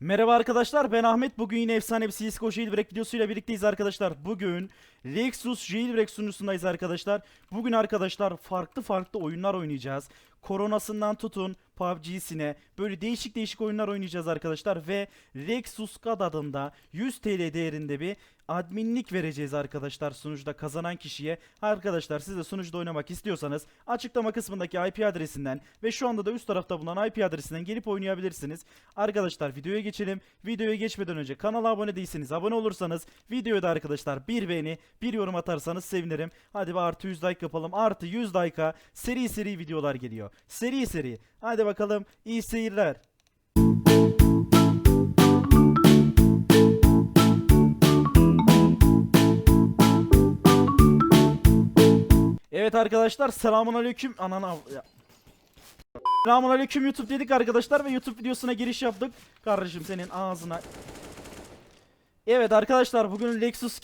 Merhaba arkadaşlar ben Ahmet. Bugün yine efsane bir CSGO Jailbreak videosuyla birlikteyiz arkadaşlar. Bugün Lexus Jailbreak sunucusundayız arkadaşlar. Bugün arkadaşlar farklı farklı oyunlar oynayacağız. Koronasından tutun PUBG'sine böyle değişik değişik oyunlar oynayacağız arkadaşlar. Ve Lexus God adında 100 TL değerinde bir adminlik vereceğiz arkadaşlar sunucuda kazanan kişiye. Arkadaşlar siz de sunucuda oynamak istiyorsanız açıklama kısmındaki IP adresinden ve şu anda da üst tarafta bulunan IP adresinden gelip oynayabilirsiniz. Arkadaşlar videoya geçelim. Videoya geçmeden önce kanala abone değilseniz abone olursanız videoya da arkadaşlar bir beğeni bir yorum atarsanız sevinirim. Hadi bir artı 100 like yapalım. Artı 100 like'a seri seri videolar geliyor. Seri seri. Hadi bakalım iyi seyirler. Evet arkadaşlar selamun aleyküm. Ananı YouTube dedik arkadaşlar ve YouTube videosuna giriş yaptık. Kardeşim senin ağzına. Evet arkadaşlar bugün Lexus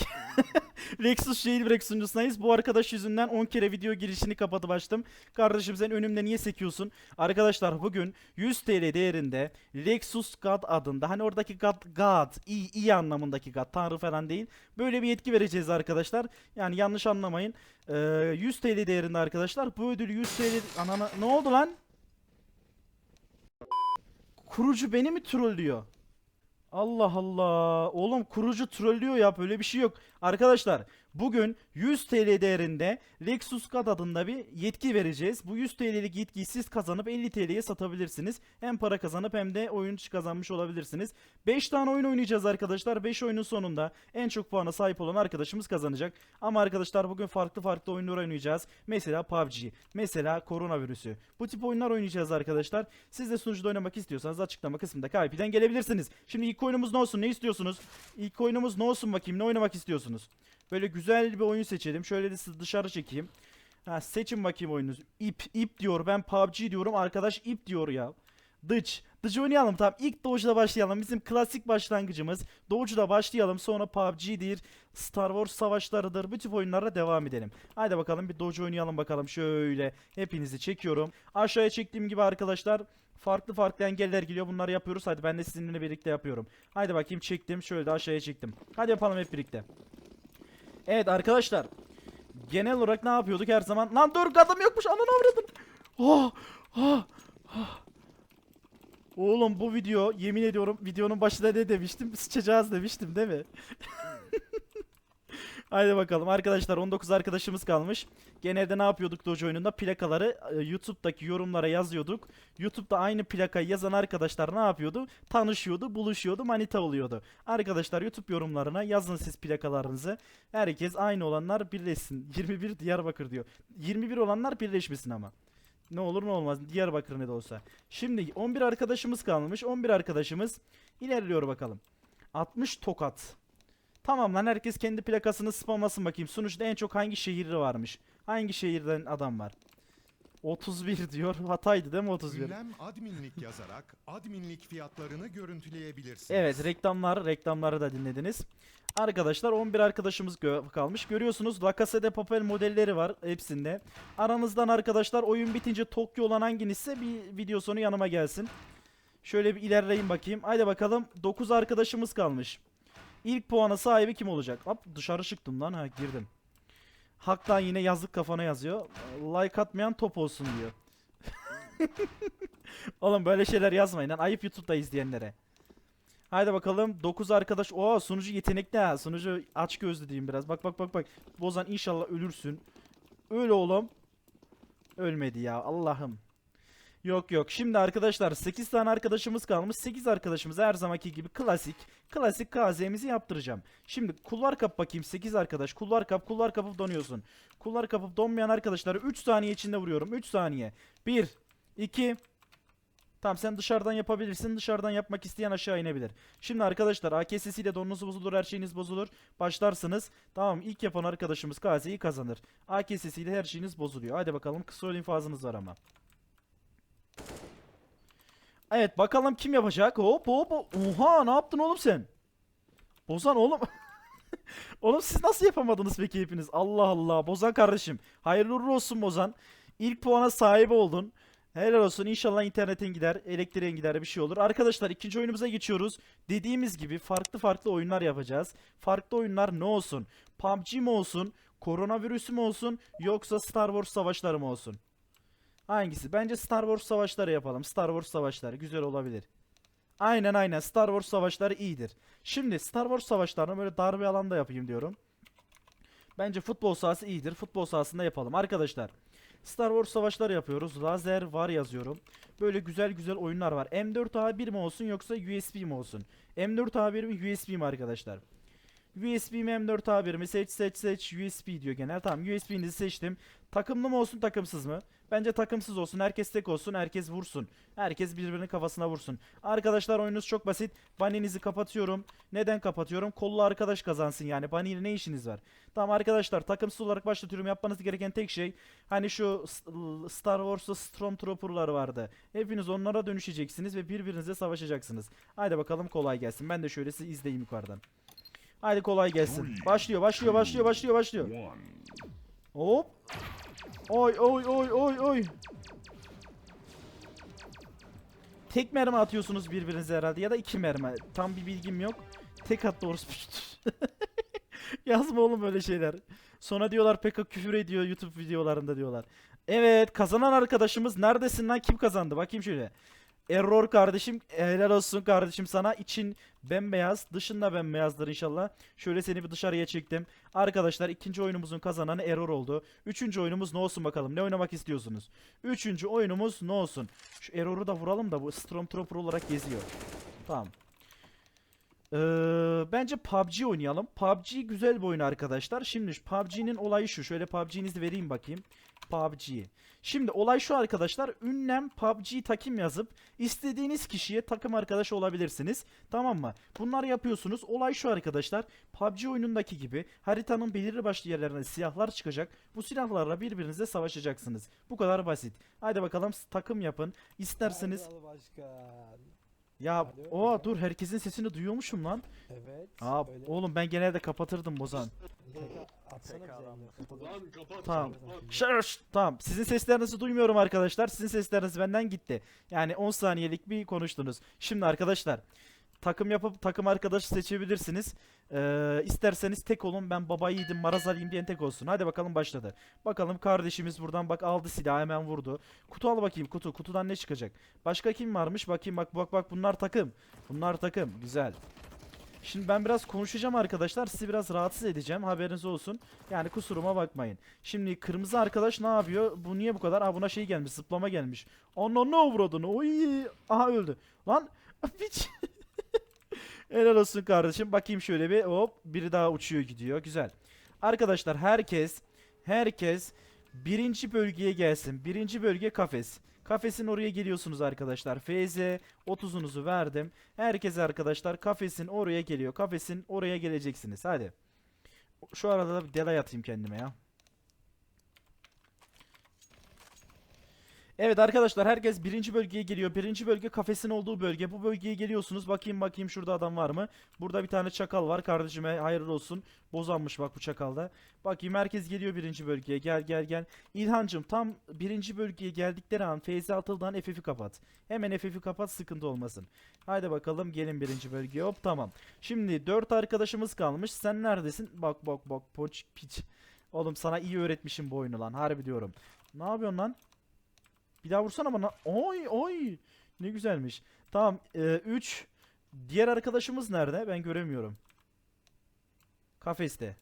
Lexus Jailbreak sunucusundayız. Bu arkadaş yüzünden 10 kere video girişini kapatıp açtım. Kardeşim sen önümde niye sekiyorsun? Arkadaşlar bugün 100 TL değerinde Lexus God adında hani oradaki God, God iyi, iyi anlamındaki God tanrı falan değil. Böyle bir yetki vereceğiz arkadaşlar. Yani yanlış anlamayın. Ee, 100 TL değerinde arkadaşlar. Bu ödül 100 TL... Anana ne oldu lan? Kurucu beni mi trollüyor? Allah Allah. Oğlum kurucu trollüyor ya böyle bir şey yok. Arkadaşlar bugün 100 TL değerinde Lexus God adında bir yetki vereceğiz. Bu 100 TL'lik yetkiyi siz kazanıp 50 TL'ye satabilirsiniz. Hem para kazanıp hem de oyun kazanmış olabilirsiniz. 5 tane oyun oynayacağız arkadaşlar. 5 oyunun sonunda en çok puana sahip olan arkadaşımız kazanacak. Ama arkadaşlar bugün farklı farklı oyunlar oynayacağız. Mesela PUBG, mesela koronavirüsü. Bu tip oyunlar oynayacağız arkadaşlar. Siz de sunucuda oynamak istiyorsanız açıklama kısmında IP'den gelebilirsiniz. Şimdi ilk oyunumuz ne olsun? Ne istiyorsunuz? İlk oyunumuz ne olsun bakayım? Ne oynamak istiyorsunuz? Böyle güzel bir oyun seçelim. Şöyle de sizi dışarı çekeyim. Ha, seçin bakayım oyununuzu. İp, ip diyor. Ben PUBG diyorum. Arkadaş ip diyor ya. Dıç. Dıç oynayalım tamam. İlk Doğucu'da başlayalım. Bizim klasik başlangıcımız. Doğucu'da başlayalım. Sonra PUBG'dir. Star Wars savaşlarıdır. Bu tip oyunlara devam edelim. Haydi bakalım bir Doge oynayalım bakalım. Şöyle hepinizi çekiyorum. Aşağıya çektiğim gibi arkadaşlar farklı farklı engeller geliyor. Bunları yapıyoruz. Hadi ben de sizinle birlikte yapıyorum. Haydi bakayım çektim. Şöyle de aşağıya çektim. Hadi yapalım hep birlikte. Evet arkadaşlar. Genel olarak ne yapıyorduk her zaman? Lan dur kadın yokmuş. Ananı avradın. Oh, oh, oh. Oğlum bu video yemin ediyorum videonun başında ne demiştim? Sıçacağız demiştim değil mi? Haydi bakalım arkadaşlar 19 arkadaşımız kalmış. Genelde ne yapıyorduk Doge oyununda? Plakaları e, YouTube'daki yorumlara yazıyorduk. YouTube'da aynı plakayı yazan arkadaşlar ne yapıyordu? Tanışıyordu, buluşuyordu, manita oluyordu. Arkadaşlar YouTube yorumlarına yazın siz plakalarınızı. Herkes aynı olanlar birleşsin. 21 Diyarbakır diyor. 21 olanlar birleşmesin ama. Ne olur ne olmaz. Diyarbakır ne de olsa. Şimdi 11 arkadaşımız kalmış. 11 arkadaşımız ilerliyor bakalım. 60 tokat. Tamam lan herkes kendi plakasını spamlasın bakayım. Sonuçta en çok hangi şehirli varmış? Hangi şehirden adam var? 31 diyor. Hataydı değil mi 31? Ünlem adminlik yazarak adminlik fiyatlarını görüntüleyebilirsiniz. Evet reklamlar reklamları da dinlediniz. Arkadaşlar 11 arkadaşımız gö- kalmış. Görüyorsunuz La Casa de Papel modelleri var hepsinde. Aranızdan arkadaşlar oyun bitince Tokyo olan hanginizse bir video sonu yanıma gelsin. Şöyle bir ilerleyin bakayım. Haydi bakalım 9 arkadaşımız kalmış. İlk puanı sahibi kim olacak? Hop dışarı çıktım lan ha girdim. Haktan yine yazlık kafana yazıyor. Like atmayan top olsun diyor. Oğlum böyle şeyler yazmayın lan. Ayıp YouTube'da izleyenlere. Haydi bakalım 9 arkadaş. Oo sunucu yetenekli ha. Sunucu aç gözlü diyeyim biraz. Bak bak bak bak. Bozan inşallah ölürsün. Öl oğlum. Ölmedi ya Allah'ım. Yok yok. Şimdi arkadaşlar 8 tane arkadaşımız kalmış. 8 arkadaşımız her zamanki gibi klasik. Klasik KZ'mizi yaptıracağım. Şimdi kulvar kap bakayım 8 arkadaş. Kulvar kap kulvar kapıp donuyorsun. Kulvar kapıp donmayan arkadaşları 3 saniye içinde vuruyorum. 3 saniye. 1 2 Tamam sen dışarıdan yapabilirsin. Dışarıdan yapmak isteyen aşağı inebilir. Şimdi arkadaşlar AKSS ile donunuz bozulur, her şeyiniz bozulur. Başlarsınız. Tamam ilk yapan arkadaşımız KZ'yi kazanır. AKSS ile her şeyiniz bozuluyor. Hadi bakalım kısa ölüm fazınız var ama. Evet bakalım kim yapacak? Hop hop. Oha ne yaptın oğlum sen? Bozan oğlum. oğlum siz nasıl yapamadınız peki hepiniz? Allah Allah. Bozan kardeşim. Hayırlı uğurlu olsun Bozan. İlk puana sahip oldun. Helal olsun. İnşallah internetin gider, elektriğin gider bir şey olur. Arkadaşlar ikinci oyunumuza geçiyoruz. Dediğimiz gibi farklı farklı oyunlar yapacağız. Farklı oyunlar ne olsun? PUBG mi olsun? Koronavirüsü mü olsun? Yoksa Star Wars savaşları mı olsun? Hangisi? Bence Star Wars savaşları yapalım. Star Wars savaşları güzel olabilir. Aynen aynen Star Wars savaşları iyidir. Şimdi Star Wars savaşlarını böyle dar bir alanda yapayım diyorum. Bence futbol sahası iyidir. Futbol sahasında yapalım. Arkadaşlar Star Wars savaşları yapıyoruz. Lazer var yazıyorum. Böyle güzel güzel oyunlar var. M4A1 mi olsun yoksa USB mi olsun? M4A1 mi USB mi arkadaşlar? USB mi M4A1 mi? Seç seç seç USB diyor genel. Tamam USB'nizi seçtim. Takımlı mı olsun takımsız mı? Bence takımsız olsun. Herkes tek olsun. Herkes vursun. Herkes birbirinin kafasına vursun. Arkadaşlar oyununuz çok basit. Bunny'nizi kapatıyorum. Neden kapatıyorum? Kollu arkadaş kazansın yani. Bunny ile ne işiniz var? Tamam arkadaşlar takımsız olarak başlatıyorum. Yapmanız gereken tek şey hani şu Star Wars'ta Stormtrooper'lar vardı. Hepiniz onlara dönüşeceksiniz ve birbirinizle savaşacaksınız. Haydi bakalım kolay gelsin. Ben de şöyle sizi izleyeyim yukarıdan. Haydi kolay gelsin. Başlıyor, başlıyor, başlıyor, başlıyor, başlıyor. Hop. Oy oy oy oy oy. Tek mermi atıyorsunuz birbirinize herhalde ya da iki mermi. Tam bir bilgim yok. Tek attı orospu. Yazma oğlum öyle şeyler. Sonra diyorlar PK küfür ediyor YouTube videolarında diyorlar. Evet kazanan arkadaşımız neredesin lan kim kazandı bakayım şöyle. Error kardeşim helal olsun kardeşim sana için bembeyaz dışında bembeyazdır inşallah. Şöyle seni bir dışarıya çektim. Arkadaşlar ikinci oyunumuzun kazananı Error oldu. Üçüncü oyunumuz ne olsun bakalım ne oynamak istiyorsunuz? Üçüncü oyunumuz ne olsun? Şu Error'u da vuralım da bu Stormtrooper olarak geziyor. Tamam. Ee, bence PUBG oynayalım. PUBG güzel bir oyun arkadaşlar. Şimdi PUBG'nin olayı şu. Şöyle PUBG'nizi vereyim bakayım. PUBG. Şimdi olay şu arkadaşlar. Ünlem PUBG takım yazıp istediğiniz kişiye takım arkadaş olabilirsiniz. Tamam mı? Bunları yapıyorsunuz. Olay şu arkadaşlar. PUBG oyunundaki gibi haritanın belirli başlı yerlerine silahlar çıkacak. Bu silahlarla birbirinizle savaşacaksınız. Bu kadar basit. Haydi bakalım takım yapın. İsterseniz Başkan. Ya o dur herkesin sesini duyuyormuşum lan. Evet. Aa öyle. oğlum ben genelde kapatırdım Bozan. Atsana. Lan kapat. Tamam. kapat. Şarş tamam. Sizin seslerinizi duymuyorum arkadaşlar. Sizin sesleriniz benden gitti. Yani 10 saniyelik bir konuştunuz. Şimdi arkadaşlar takım yapıp takım arkadaşı seçebilirsiniz. Ee, isterseniz tek olun ben baba yiğidim maraz alayım diyen tek olsun. Hadi bakalım başladı. Bakalım kardeşimiz buradan bak aldı silahı hemen vurdu. Kutu al bakayım kutu. Kutudan ne çıkacak? Başka kim varmış? Bakayım bak bak bak bunlar takım. Bunlar takım. Güzel. Şimdi ben biraz konuşacağım arkadaşlar. Sizi biraz rahatsız edeceğim. Haberiniz olsun. Yani kusuruma bakmayın. Şimdi kırmızı arkadaş ne yapıyor? Bu niye bu kadar? Aa buna şey gelmiş. Zıplama gelmiş. Ana ne avradını? Oy! Aha öldü. Lan piç. Helal olsun kardeşim. Bakayım şöyle bir hop. Biri daha uçuyor gidiyor. Güzel. Arkadaşlar herkes herkes birinci bölgeye gelsin. Birinci bölge kafes. Kafesin oraya geliyorsunuz arkadaşlar. FZ 30'unuzu verdim. Herkes arkadaşlar kafesin oraya geliyor. Kafesin oraya geleceksiniz. Hadi. Şu arada da bir delay atayım kendime ya. Evet arkadaşlar herkes birinci bölgeye geliyor. Birinci bölge kafesin olduğu bölge. Bu bölgeye geliyorsunuz. Bakayım bakayım şurada adam var mı? Burada bir tane çakal var. Kardeşime hayırlı olsun. Bozanmış bak bu çakalda. Bakayım herkes geliyor birinci bölgeye. Gel gel gel. İlhancım tam birinci bölgeye geldikleri an FZ atıldığın FF'i kapat. Hemen FF'i kapat sıkıntı olmasın. Haydi bakalım gelin birinci bölgeye. Hop tamam. Şimdi dört arkadaşımız kalmış. Sen neredesin? Bak bak bak poç piç. Oğlum sana iyi öğretmişim bu oyunu lan. Harbi diyorum. Ne yapıyorsun lan? Bir daha vursana bana. Oy oy. Ne güzelmiş. Tamam 3. Diğer arkadaşımız nerede? Ben göremiyorum. Kafeste.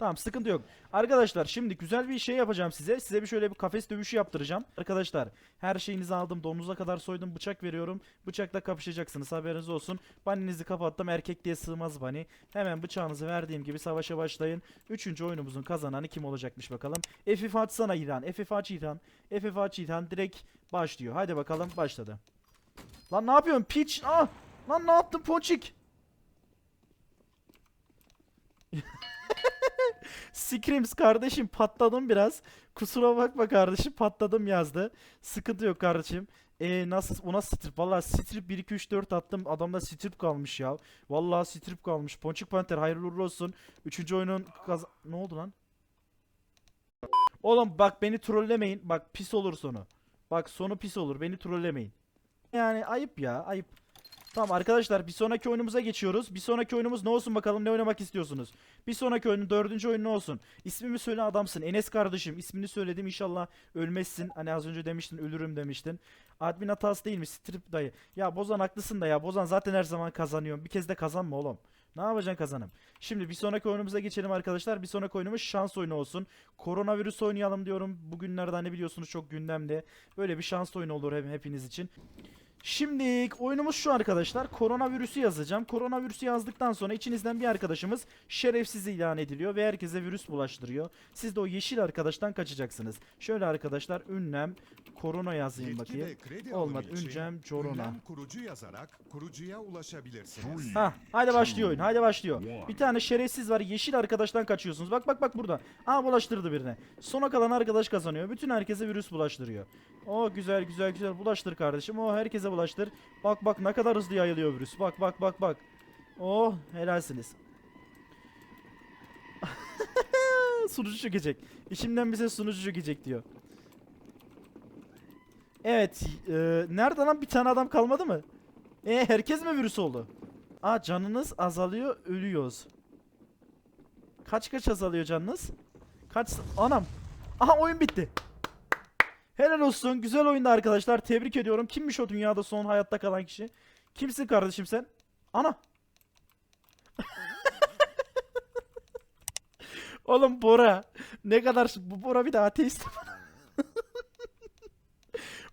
Tamam sıkıntı yok. Arkadaşlar şimdi güzel bir şey yapacağım size. Size bir şöyle bir kafes dövüşü yaptıracağım. Arkadaşlar her şeyinizi aldım. Donunuza kadar soydum. Bıçak veriyorum. Bıçakla kapışacaksınız. Haberiniz olsun. Baninizi kapattım. Erkek diye sığmaz bani. Hemen bıçağınızı verdiğim gibi savaşa başlayın. Üçüncü oyunumuzun kazananı kim olacakmış bakalım. FF açsana İlhan. FF aç İlhan. FF aç İlhan. Direkt başlıyor. Hadi bakalım başladı. Lan ne yapıyorsun piç? Ah! Lan ne yaptın ponçik? Screams kardeşim patladım biraz. Kusura bakma kardeşim patladım yazdı. Sıkıntı yok kardeşim. E nasıl o strip? Valla strip 1 2 3 4 attım. Adamda strip kalmış ya. Vallahi strip kalmış. Ponçik Panther hayırlı uğurlu olsun. Üçüncü oyunun kaz... Ne oldu lan? Oğlum bak beni trollemeyin. Bak pis olur sonu. Bak sonu pis olur. Beni trollemeyin. Yani ayıp ya ayıp. Tamam arkadaşlar bir sonraki oyunumuza geçiyoruz. Bir sonraki oyunumuz ne olsun bakalım ne oynamak istiyorsunuz? Bir sonraki oyunun dördüncü oyunu ne olsun? İsmimi söyle adamsın. Enes kardeşim ismini söyledim inşallah ölmezsin. Hani az önce demiştin ölürüm demiştin. Admin hatası değil mi? Strip dayı. Ya Bozan haklısın da ya. Bozan zaten her zaman kazanıyorum. Bir kez de kazanma oğlum. Ne yapacaksın kazanım? Şimdi bir sonraki oyunumuza geçelim arkadaşlar. Bir sonraki oyunumuz şans oyunu olsun. Koronavirüs oynayalım diyorum. Bugünlerde hani biliyorsunuz çok gündemde. Böyle bir şans oyunu olur hep, hepiniz için. Şimdi oyunumuz şu arkadaşlar. Koronavirüsü yazacağım. Koronavirüsü yazdıktan sonra içinizden bir arkadaşımız şerefsiz ilan ediliyor ve herkese virüs bulaştırıyor. Siz de o yeşil arkadaştan kaçacaksınız. Şöyle arkadaşlar ünlem korona yazayım bakayım. Olmadı. için Üncem Corona. ünlem kurucu yazarak kurucuya ulaşabilirsiniz. Ha, haydi başlıyor oyun. Haydi başlıyor. Bir tane şerefsiz var. Yeşil arkadaştan kaçıyorsunuz. Bak bak bak burada. Aa bulaştırdı birine. Sona kalan arkadaş kazanıyor. Bütün herkese virüs bulaştırıyor. O güzel güzel güzel bulaştır kardeşim. O herkese bulaştır. Bak bak ne kadar hızlı yayılıyor virüs. Bak bak bak bak. Oh helalsiniz. sunucu çökecek. İçimden bize sunucu çökecek diyor. Evet. E, nerede lan bir tane adam kalmadı mı? E herkes mi virüs oldu? Aa canınız azalıyor ölüyoruz. Kaç kaç azalıyor canınız? Kaç anam. Aha oyun bitti. Helal olsun. Güzel oyundu arkadaşlar. Tebrik ediyorum. Kimmiş o dünyada son hayatta kalan kişi? Kimsin kardeşim sen? Ana. Oğlum Bora. Ne kadar bu Bora bir de ateist.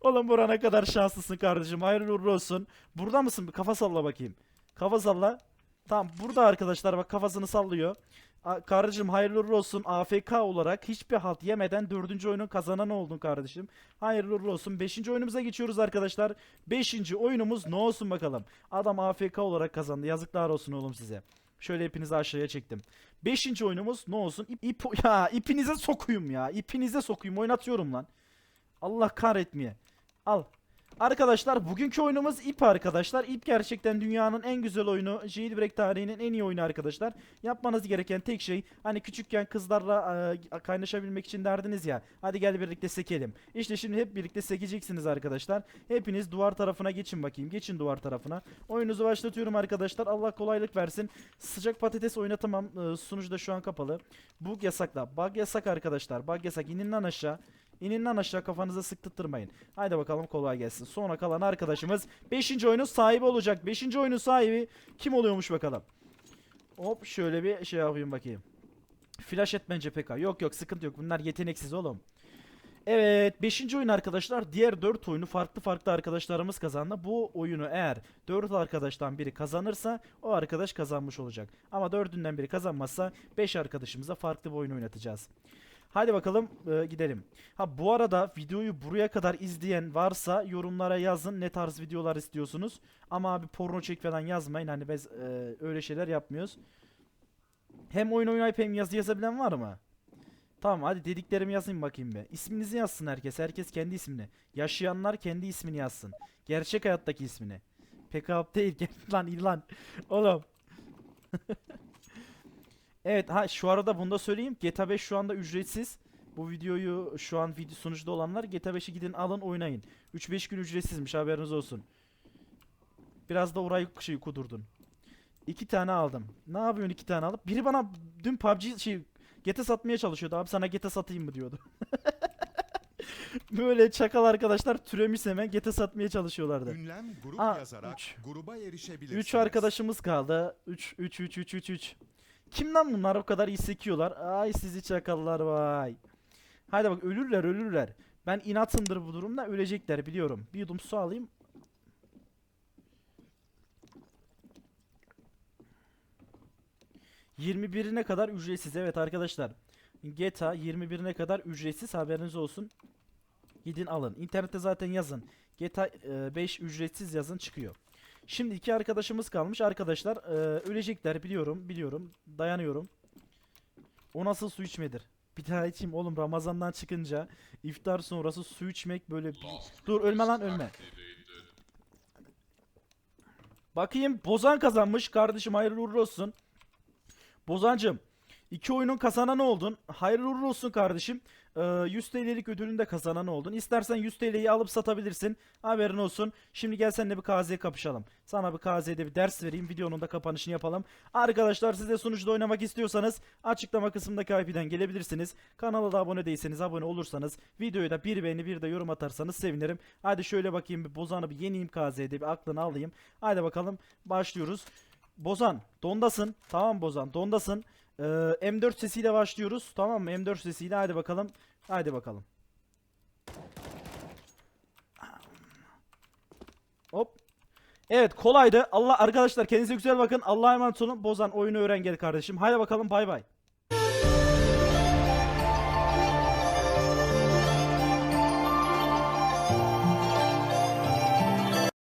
Oğlum Bora ne kadar şanslısın kardeşim. Hayırlı uğurlu olsun. Burada mısın? Kafa salla bakayım. Kafa salla. Tamam burada arkadaşlar bak kafasını sallıyor. Kardeşim hayırlı olsun. AFK olarak hiçbir halt yemeden dördüncü oyunun kazananı oldun kardeşim. Hayırlı olsun. Beşinci oyunumuza geçiyoruz arkadaşlar. Beşinci oyunumuz ne olsun bakalım. Adam AFK olarak kazandı. Yazıklar olsun oğlum size. Şöyle hepinizi aşağıya çektim. Beşinci oyunumuz ne olsun? İp, ip- ya ipinize sokuyum ya. İpinize sokuyum. Oynatıyorum lan. Allah kahretmeye. Al. Arkadaşlar bugünkü oyunumuz ip arkadaşlar. İp gerçekten dünyanın en güzel oyunu. Jailbreak tarihinin en iyi oyunu arkadaşlar. Yapmanız gereken tek şey hani küçükken kızlarla e, kaynaşabilmek için derdiniz ya. Hadi gel birlikte sekelim. İşte şimdi hep birlikte sekeceksiniz arkadaşlar. Hepiniz duvar tarafına geçin bakayım. Geçin duvar tarafına. Oyununuzu başlatıyorum arkadaşlar. Allah kolaylık versin. Sıcak patates oynatamam. E, sunucu da şu an kapalı. Bug yasakla. Bug yasak arkadaşlar. Bug yasak. İnin lan aşağı. İnin lan aşağı kafanıza sıktırtmayın. Haydi bakalım kolay gelsin. Sonra kalan arkadaşımız 5. oyunun sahibi olacak. 5. oyunun sahibi kim oluyormuş bakalım. Hop şöyle bir şey yapayım bakayım. Flash etmence PK. Yok yok sıkıntı yok. Bunlar yeteneksiz oğlum. Evet 5. oyun arkadaşlar diğer 4 oyunu farklı farklı arkadaşlarımız kazandı. Bu oyunu eğer 4 arkadaştan biri kazanırsa o arkadaş kazanmış olacak. Ama 4'ünden biri kazanmazsa 5 arkadaşımıza farklı bir oyun oynatacağız. Hadi bakalım e, gidelim. Ha bu arada videoyu buraya kadar izleyen varsa yorumlara yazın ne tarz videolar istiyorsunuz. Ama abi porno çek falan yazmayın. Hani biz e, öyle şeyler yapmıyoruz. Hem oyun oynayıp hem yazı yazabilen var mı? Tamam hadi dediklerimi yazayım bakayım be. İsminizi yazsın herkes. Herkes kendi ismini. Yaşayanlar kendi ismini yazsın. Gerçek hayattaki ismini. Pek değil. Lan ilan. Oğlum. Evet ha şu arada bunu da söyleyeyim. GTA 5 şu anda ücretsiz. Bu videoyu şu an video sunucuda olanlar GTA 5'i gidin alın oynayın. 3-5 gün ücretsizmiş haberiniz olsun. Biraz da orayı şey kudurdun. İki tane aldım. Ne yapıyorsun iki tane alıp? Biri bana dün PUBG şey GTA satmaya çalışıyordu. Abi sana GTA satayım mı diyordu. Böyle çakal arkadaşlar türemiş hemen GTA satmaya çalışıyorlardı. Ünlem grup Aa, yazarak üç. gruba erişebilirsiniz. 3 arkadaşımız kaldı. 3 3 3 3 3 3. Kim lan bunlar o kadar iyi sekiyorlar? Ay sizi çakallar vay. Haydi bak ölürler ölürler. Ben inatımdır bu durumda ölecekler biliyorum. Bir yudum su alayım. ...21'ine kadar ücretsiz. Evet arkadaşlar. GTA 21'ine kadar ücretsiz haberiniz olsun. Gidin alın. İnternette zaten yazın. GTA e, 5 ücretsiz yazın çıkıyor. Şimdi iki arkadaşımız kalmış. Arkadaşlar e, ölecekler biliyorum biliyorum. Dayanıyorum. O nasıl su içmedir? Bir daha içeyim oğlum Ramazan'dan çıkınca iftar sonrası su içmek böyle. Dur ölme lan ölme. Bakayım Bozan kazanmış. Kardeşim hayırlı uğurlu olsun. Bozancım İki oyunun kazananı oldun. Hayırlı uğurlu olsun kardeşim. Ee, 100 TL'lik ödülün de kazananı oldun. İstersen 100 TL'yi alıp satabilirsin. Haberin olsun. Şimdi gel seninle bir KZ kapışalım. Sana bir KZ'de bir ders vereyim. Videonun da kapanışını yapalım. Arkadaşlar siz de sunucuda oynamak istiyorsanız açıklama kısmındaki IP'den gelebilirsiniz. Kanala da abone değilseniz abone olursanız videoyu da bir beğeni bir de yorum atarsanız sevinirim. Hadi şöyle bakayım bir Bozan'ı bir yeneyim KZ'de bir aklını alayım. Hadi bakalım başlıyoruz. Bozan dondasın. Tamam Bozan dondasın. Ee, M4 sesiyle başlıyoruz. Tamam mı? M4 sesiyle hadi bakalım. Hadi bakalım. Hop. Evet kolaydı. Allah arkadaşlar kendinize güzel bakın. Allah'a emanet olun. Bozan oyunu öğren gel kardeşim. Haydi bakalım bay bay.